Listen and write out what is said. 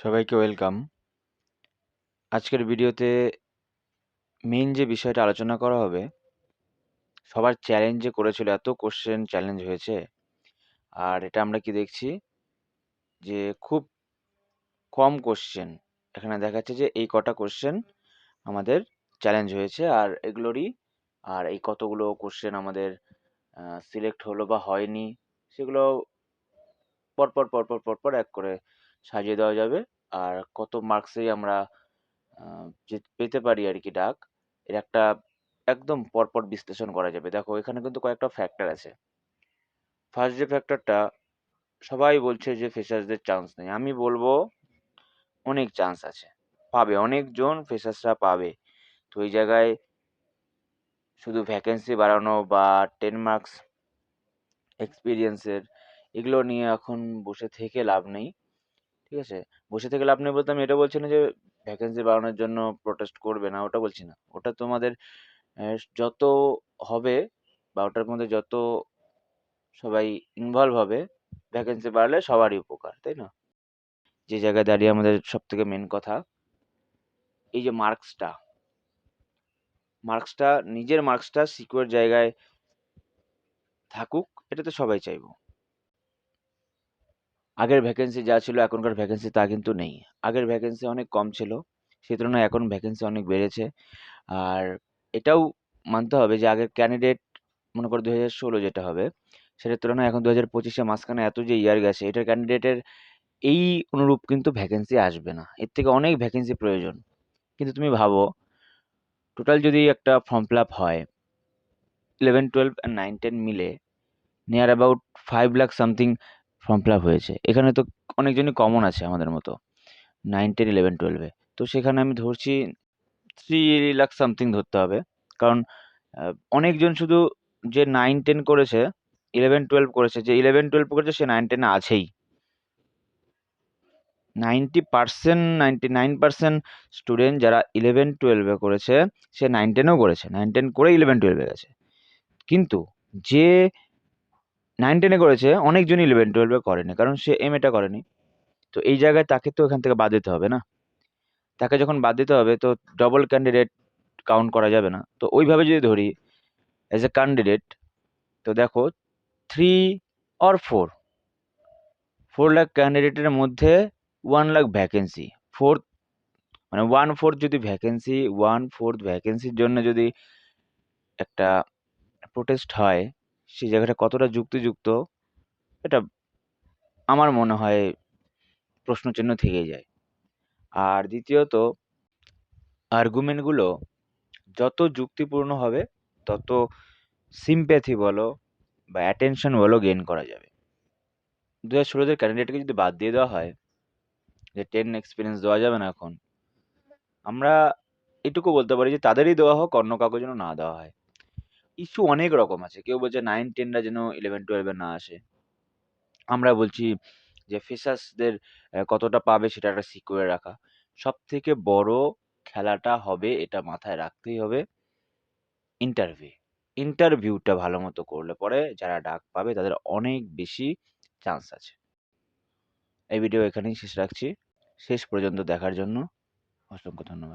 সবাইকে ওয়েলকাম। আজকের ভিডিওতে মেইন যে বিষয়টা আলোচনা করা হবে, সবার চ্যালেঞ্জ করেছিল, এত কোশ্চেন চ্যালেঞ্জ হয়েছে। আর এটা আমরা কি দেখছি? যে খুব কম কোশ্চেন এখানে দেখাচ্ছে যে এই কটা কোশ্চেন আমাদের চ্যালেঞ্জ হয়েছে, আর এগুলোরই, আর এই কতগুলো কোশ্চেন আমাদের সিলেক্ট হলো বা হয়নি, সেগুলো পরপর পরপর পরপর এক করে সাজিয়ে দেওয়া যাবে। আর কত মার্কসেই আমরা পেতে পারি আর কি ডাক, এর একটা একদম পরপর বিশ্লেষণ করা যাবে। দেখো, এখানে কিন্তু কয়েকটা ফ্যাক্টর আছে। ফার্স্ট যে ফ্যাক্টরটা সবাই বলছে যে ফ্রেশার্সদের চান্স নেই। আমি বলব, অনেক চান্স আছে। পাবে, অনেকজন ফ্রেশার্সরা পাবে। তো এই জায়গায় শুধু ভ্যাকেন্সি বাড়ানো বা টেন মার্কস এক্সপিরিয়েন্সের এগুলো নিয়ে এখন বসে থেকে লাভ নেই। ঠিক আছে? বসে থেকে লাভ নেই বলতে আমি এটা বলছি না যে ভ্যাকেন্সি বাড়ানোর জন্য প্রোটেস্ট করবে না, ওটা বলছি না। ওটা তোমাদের যত হবে বা ওটার মধ্যে যত সবাই ইনভলভ হবে ভ্যাকেন্সি বাড়লে সবারই উপকার, তাই না? যে জায়গায় দাঁড়িয়ে আমাদের সব থেকে মেন কথা। এই যে মার্কসটা মার্কসটা নিজের মার্কসটা সিকিউর জায়গায় থাকুক এটা তো সবাই চাইব। আগের ভ্যাকেন্সি যা ছিল এখনকার ভ্যাকেন্সি তা কিন্তু নেই। আগের ভ্যাকেন্সি অনেক কম ছিল সেই তুলনায় এখন ভ্যাকেন্সি অনেক বেড়েছে। আর এটাও মানতে হবে যে আগের ক্যান্ডিডেট মনে করো দু হাজার ষোলো যেটা হবে, সেটার তুলনায় এখন দু হাজার পঁচিশে মাঝখানে এত যে ইয়ার গেছে, এটার ক্যান্ডিডেটের এই অনুরূপ কিন্তু ভ্যাকেন্সি আসবে না। এর থেকে অনেক ভ্যাকেন্সি প্রয়োজন। কিন্তু তুমি ভাবো টোটাল যদি একটা ফর্ম ফিল আপ হয় eleven twelve and nine ten মিলে near about five lakh something form fill up হয়েছে। এখানে তো অনেকজনই কমন আছে আমাদের মতো। নাইন টেন ইলেভেন টুয়েলভে তো সেখানে আমি ধরছি থ্রি লাখ সামথিং ধরতে হবে। কারণ অনেকজন শুধু যে নাইন টেন করেছে ইলেভেন টুয়েলভ করেছে, যে ইলেভেন টুয়েলভ করেছে, সে নাইন টেনে আছেই। Ninety percent ninety nine percent student যারা ইলেভেন টুয়েলভে করেছে, সে নাইন টেনেও করেছে। নাইন টেন করে ইলেভেন টুয়েলভে গেছে। কিন্তু যে নাইন টেনে করেছে অনেকজন ইলেভেন টুয়েলভে করেনি, কারণ সে এম এটা করেনি। তো এই জায়গায় তাকে তো এখান থেকে বাদ দিতে হবে না। তাকে যখন বাদ দিতে হবে, তো ডবল ক্যান্ডিডেট কাউন্ট করা যাবে না। তো ওইভাবে যদি ধরি অ্যাজ এ ক্যান্ডিডেট তো দেখো three or four four lakh ক্যান্ডিডেটের মধ্যে ওয়ান লাখ ভ্যাকেন্সি ফোর্থ মানে ওয়ান ফোর্থ যদি ভ্যাকেন্সি ওয়ান ফোর্থ ভ্যাকেন্সির জন্য যদি একটা প্রোটেস্ট হয় সেই জায়গাটা কতটা যুক্তিযুক্ত, এটা আমার মনে হয় প্রশ্নচিহ্ন থেকে যায়। আর দ্বিতীয়ত আর্গুমেন্টগুলো যত যুক্তিপূর্ণ হবে, তত সিম্প্যাথি বলো বা অ্যাটেনশন বলো গেইন করা যাবে। দু হাজার ষোলোদের ক্যান্ডিডেটকে যদি বাদ দিয়ে দেওয়া হয়, যে টেন এক্সপিরিয়েন্স দেওয়া যাবে না এখন, আমরা এটুকু বলতে পারি যে তাদেরই দেওয়া হোক, অন্য কাউকে যেন না দেওয়া হয়। ইস্যু অনেক রকম আছে। কেউ বলছে নাইন টেনরা যেন ইলেভেন টুয়েলভে না আসে। আমরা বলছি যে ফেসার্সদের কতটা পাবে সেটা একটা সিকিউর রাখা। সব থেকে বড় খেলাটা হবে এটা মাথায় রাখতেই হবে ইন্টারভিউ ইন্টারভিউটা ভালো মতো করলে পরে যারা ডাক পাবে তাদের অনেক বেশি চান্স আছে। এই ভিডিও এখানেই শেষ রাখছি। শেষ পর্যন্ত দেখার জন্য অসংখ্য ধন্যবাদ।